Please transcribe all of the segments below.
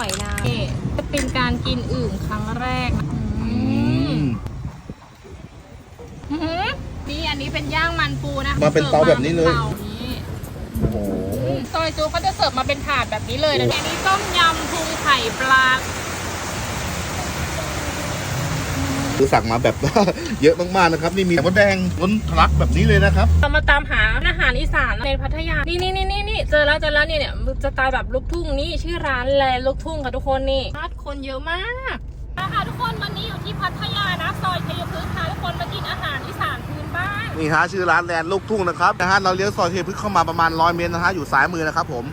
อยนางนี่จะเป็นการกินอึ่งครั้งแรกนะอืมอื้อหือนี่อันนี้เป็นย่างมันปูนะมาเป็นเตาแบบนี้เลยเตานี้โอ้โห อืมซอยจูเขาจะเสิร์ฟมาเป็นถาดแบบนี้เลยนะอันนี้ต้มยำพุงไข่ปลา คือสั่งมาแบบ เยอะมากๆนะครับนี่มีไข่มดแดงล้นทะลักแบบนี้เลยนะครับเรามาตามหาอาหารอีสานในพัทยา นี่นี่นี่นี่นี่เจอแล้วเจอแล้วเนี่ยเนี่ยสไตล์แบบลูกทุ่งนี่ชื่อร้านแลลูกทุ่งค่ะทุกคนนี่ร้านคนเยอะมากค่ะทุกคนวันนี้อยู่ที่พัทยานะซอยชัยพฤกษ์ค่ะทุกคนมากินอาหารอีสานพื้นบ้านนี่ฮะชื่อร้านแลนด์ลูกทุ่งนะครับนะฮะเราเลี้ยวซอยเทพฤกษ์เข้ามาประมาณร้อยเมตรนะฮะอยู่ซ้ายมือนะครับผม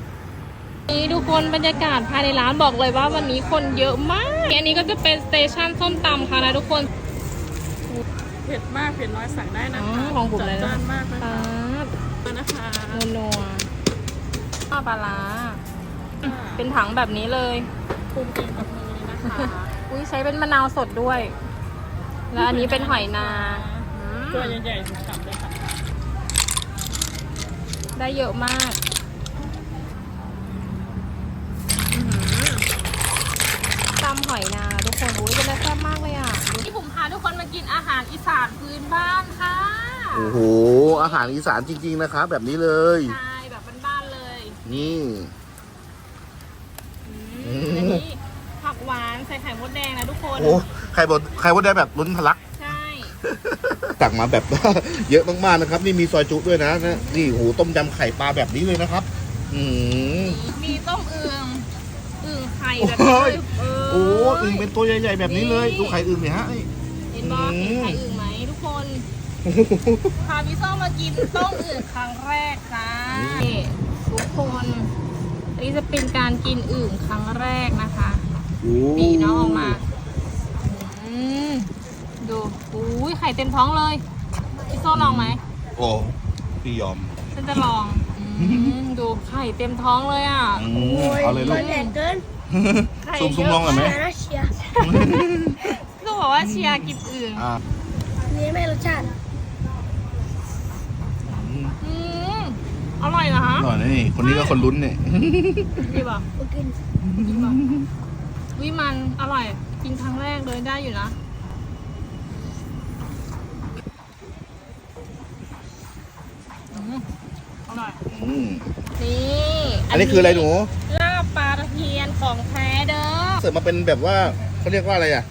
นี่ทุกคนบรรยากาศภายในร้านบอกเลยว่าวันนี้คนเยอะมากอันนี้ก็จะเป็นสเตชันส้มตำค่ะนะทุกคนเผ็ดมากเผ็ดน้อยสั่งได้นะอ๋คะอของผมเลยนะจัดจ้านมากนะคคะรับนะคะนัวนัวข้าวปลาร้าเป็นถังแบบนี้เลยปรุงเองกับมือเลยนะคะอุ้ยใช้เป็นมะนาวสดด้วย แล้วอันนี้เป็นหอยนาอืมตัวใหญ่ๆสุดๆเลยค่ะได้เยอะมากอื้อหือตำหอยนาทุกคนอุ้ยเป็นอะไรแซ่บมากเลยอะที่ผมพาทุ กคนมากินอาหารอีสานพื้นบ้านค่ะโอ้โห อาหารอีสานจริง ๆ นะครับ แบบนี้เลย ใช่แบบบ้านๆเลยนี่อืมอันนี้ผักหวานใส่ไข่มดแดงนะทุกคน โอ้ไข่บดไข่มดแดงแบบล้นทะลัก ใช่ สั่งมาแบบ เยอะมากๆนะครับ นี่มีซอยจุด้วยนะนะนี่โอ้โหต้มยำไข่ปลาแบบนี้เลยนะครับ อืม มีต้มอึ่งอึ่งไข่แบบโอ้นี้ยเลยโอ้อึ่งเป็นตัวใหญ่ๆแบบนี้เลย ดูไข่อึ่งเนี่ยฮะนี่เห็น บออืมเห็นไข่อึ่งไหมทุกคนพาพี่ส้มมากินต้มอึ่งครั้งแรกจ้านี่ทุกคนอันนี้จะเป็นการกินอึ่งครั้งแรกนะคะโอ้ปีน้องออกมาอืมดูอุ้ยไข่เต็มท้องเลย พี่โซ่ลองไหม โอ้พี่ยอม ฉันจะลองอืมดูไข่เต็มท้องเลยอะอืมเอาเลยลูกใหญ่เกินไข่ซุ่มซุ่มลองหน่อยไหม เชียร์นะเชียร์ก็บอกว่าเชียร์กินอึ่งอ่าอันนี้ไม่รสชาติอืมอืมอร่อยเหรอคะอร่อยนะนี่ คนนี้ก็คนลุ้นเนี่ยดีป่ะกูกินดีป่ะวิมันอร่อย กินครั้งแรกเลยได้อยู่นะอืมอร่อย อืมนี่อันนี้คืออะไรหนูลาบปลาตะเพียนของแท้เด้อเสิร์ฟมาเป็นแบบว่าเขาเรียกว่าอะไรอะ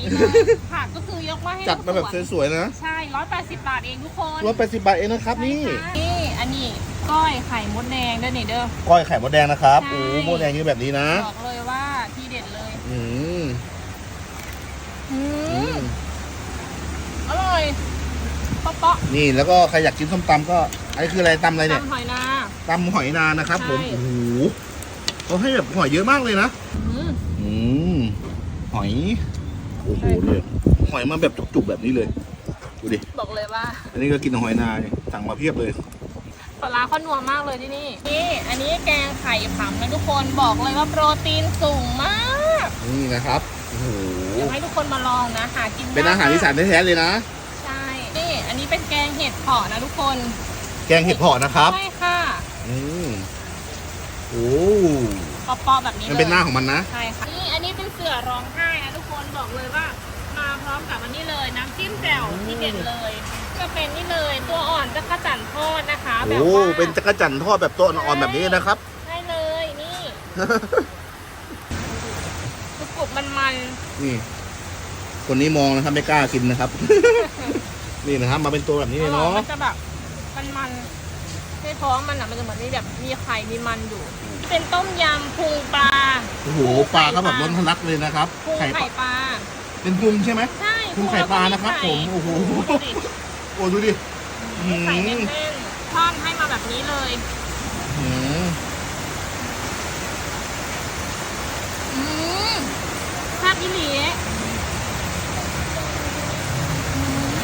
ทั้งเซตแบบนี้เลยผักก็คือยกมาให้จัดมาแบบทุกส่วนสวยๆนะใช่ร้อยแปดสิบบาทเองทุกคนร้อยแปดสิบบาทเองนะครับ นี่ใช่ค่ะนี่อันนี้ก้อยไข่มดแดงเด้อนี่เด้อ ก้อยไข่มดแดงนะครับใช่ โอ้มดแดงนี่แบบนี้นะ บอกเลยว่าที่เด็ดเลยอืมอือืมมอร่อยเปาะนี่แล้วก็ใครอยากกินส้มตำก็อันนี้คืออะไรตำอะไรๆเนี่ยตำหอยนา ตำหอยนางนะครับ ผมใช่ โอ้โหเขาให้แบบหอยเยอะมากเลยนะ อืมอืมหอย โอ้โหเนี่ยหอยมาแบบจุกๆแบบนี้เลยดูดิบอกเลยว่า อันนี้ก็กินหอยนาเนี่ยสั่งมาเพียบเลยปลาร้าเขานัวมากเลยที่นี่นี่ อันนี้แกงไข่ผำนะทุกคนบอกเลยว่าโปรตีนสูงมากนี่นะครับโอ้โหอยากให้ทุกคนมาลองนะหากินยกเป็นอาหารอีสานแท้ๆเลยนะใช่นี่อันนี้เป็นแกงเห็ดเผาะนะทุกคน แกงเห็ดเผาะนะครับใช่ค่ะอืมโอ้ ปอๆแบบนี้เลย มันเป็นหน้าของมันนะ ใช่ค่ะนี่อันนี้เป็นเสือร้องไห้นะทุกคนบอกเลยว่า มาพร้อมกับอันนี้เลยน้ำจิ้มแจ่วที่เด็ดเลย ก็เป็นนี่เลยตัวอ่อนจะกระจันทอดนะคะแบบโอ้ว่าเป็นจักรจั่นทอดแบบตัวอ่อนๆแบบนี้นะครับ ใช่เลยนี่กรุบๆมันนี่ คนนี้มองนะครับไม่กล้ากินนะครับ นี่นะครับมาเป็นตัวแบบๆนี้อเลยร่อยเนาะมันจะแบบมันๆ ในท้องมันอะมันจะเหมือนมีแบบมีไข่มีมันอยู่ เป็นต้มยำพุงปลาโอ้โหปลาก็แบบล้นทะลักเลยนะครับพุงไข่ปไข่ลา ปลา เป็นพุงใช่ไหมใช่พุงไข่ปลานะครับผม โอ้โหดูดิโอ้ดูดิอืไข่มแน่นๆทอดให้มาแบบนี้เลยอืมอืมแซ่บอีหลีอืม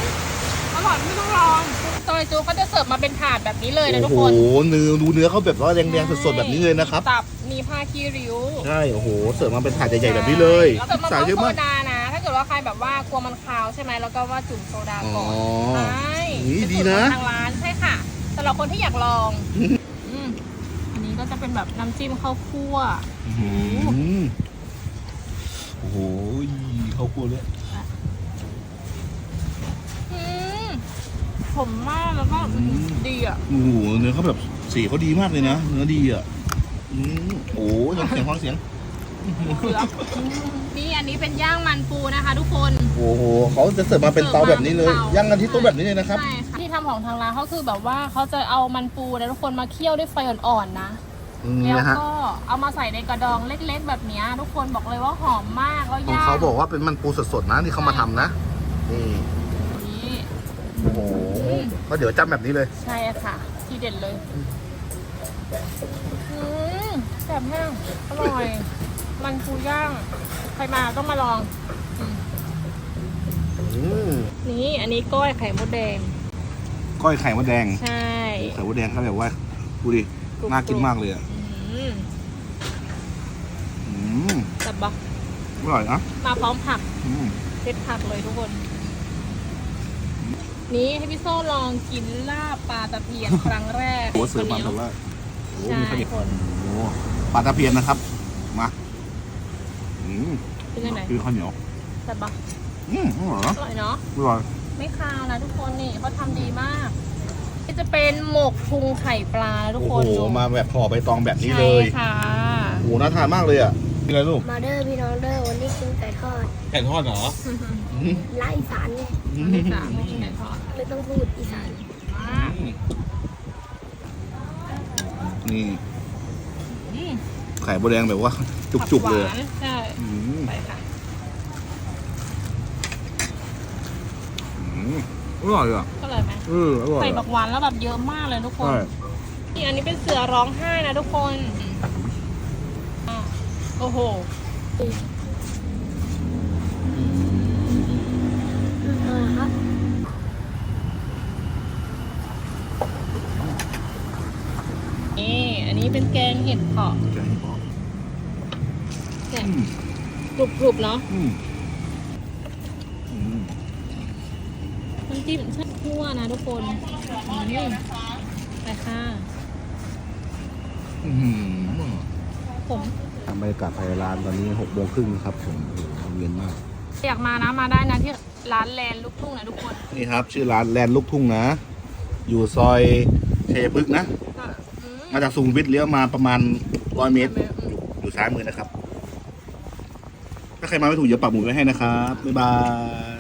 อร่อยไม่ต้องลอง ซอยจูเขาจะเสิร์ฟมาเป็นถาดแบบนี้เลยนะทุกโอ้คนโหเนื้อดูเนื้อเขาแบบว่าแดงๆสดๆแบบนี้เลยนะครับตับมีผ้าคีริ้วใช่โอ้โหเสิร์ฟมาเป็นถาดใหญ่ๆแบบนี้เลยแล้วก็มาพร้สาอยมเยอะโซมาก ดานะ ถ้าเกิดว่าใครแบบว่ากลัวมันคาวใช่ไหมแล้วก็ว่าจุ่มโซดาก่อนอ๋อใช่นี่เป็ดีสูตรนะของทางร้านใช่ค่ะสำหรับคนที่อยากลองอืมอันนี้ก็จะเป็นแบบน้ำจิ้มข้าวคั่ว อื้อหือโอ้โหข้าวคั่วเลย อืม ผมมากแล้วก็ดีอะโอ้โหเนื้อเขาแบบสีเขาดีมากเลยนะเนื้อดีอะอืมโอ้ยฟังเสียงฟังเสียงเผือกนี่อันนี้เป็นย่างมันปูนะคะ ทุกคน โอ้โหเขาจะเสิร์ฟมาเป็นเตาแบบนี้เลยย่างกันที่โต๊ะแบบนี้เลยนะครับใช่ค่ะที่ทำของทางร้านเขาคือแบบว่าเขาจะเอามันปูนะทุกคนมาเคี่ยวด้วยไฟอ่อนๆนะนี่แล้วนะฮะก็เอามาใส่ในกระดองเล็ก ๆ แบบเนี้ยทุกคนบอกเลยว่าหอมมากแล้วของย่างเขาบอกว่าเป็นมันปูสดๆนะที่เขามาทำนะนี่นี่โอ้โห ก็เดี๋ยวจำแบบนี้เลย ใช่ค่ะ ที่เด็ดเลยอืมแซ่บแห้งอร่อย มันปูย่าง ใครมาต้องมาลองอืมอืมนี่อันนี้ก้อยไข่มดแดง ก้อยไข่มดแดงใช่ ไข่มดแดงเขาแบบว่าดูดิกรุบๆ น่ากินมากเลยอะอืมอืมแซ่บปะอร่อยนะมาพร้อมผักอืมเด็ดผักเลยทุกคน นี่ให้พี่โซ่ลองกินลาบปลาตะเพียนครั้งแรกโอ้เสิร์ฟมาแบบว่าโอ้ใช่มีข้าวเหนียวคนโอ้ปลาตะเพียนนะครับ มาอืมเป็นยังไงคือข้าวเหนียวแซ่บปะอืมอร่อยนะอร่อยเนาะอร่อยไม่คาวนะทุกคนนี่เขาทำดีมากนี่จะเป็นหมกพุงไข่ปลาทุกโอ้คนโห ดูมาแบบห่อใบตองแบบนี้ใช่เลยค่ะ โอ้โห น่าทานมากเลยอะนี่อะไรลูกมาเดอร์พี่น้องเดอร์วันนี้กินไก่ทอดไก่ทอดเหรอ ไล่อีสานไงอันที่สามไม่ใช่ทอด ไม่ต้องพูดอีสานมากนี่อืมไข่โบวแดงแบบว่า จุกๆเลยผัหวานใช่อืมไปค่ะอืมอร่อยอะก็เลยไหมเอออร่อยใส่บัอะกหวานแล้วแบบเยอะมากเลยทุกคน ใช่นี่อันนี้เป็นเสือร้องไห้นะทุกคนอะโอ้โหเออครับ นี่อันนี้เป็นแกงเห็ดเผาะแกงให้บอกแกอืงมกรุบๆเนาะอืมอืมน้ำจิ้มแช่ทั่วนะทุกคนอืมไปค่ะอืมผมทำบรรยากาศภายในร้านตอนนี้หกโมงครึ่งครับผมโอ้โหเย็นมาก อยากมานะมาได้นะที่ร้านแลนด์ลูกทุ่งนะทุกคน นี่ครับ ชื่อร้านแลนด์ลูกทุ่งนะ อยู่ซอยเชยพฤกษ์นะอื มาจากสุขุมวิทเลี้ยวมาประมาณร้อยเมตรอืมอยู่อยู่ซ้ายมือนะครับ ถ้าใครมาไม่ถูกอย่าปักหมุดไว้ให้นะครับ บ๊ายบาย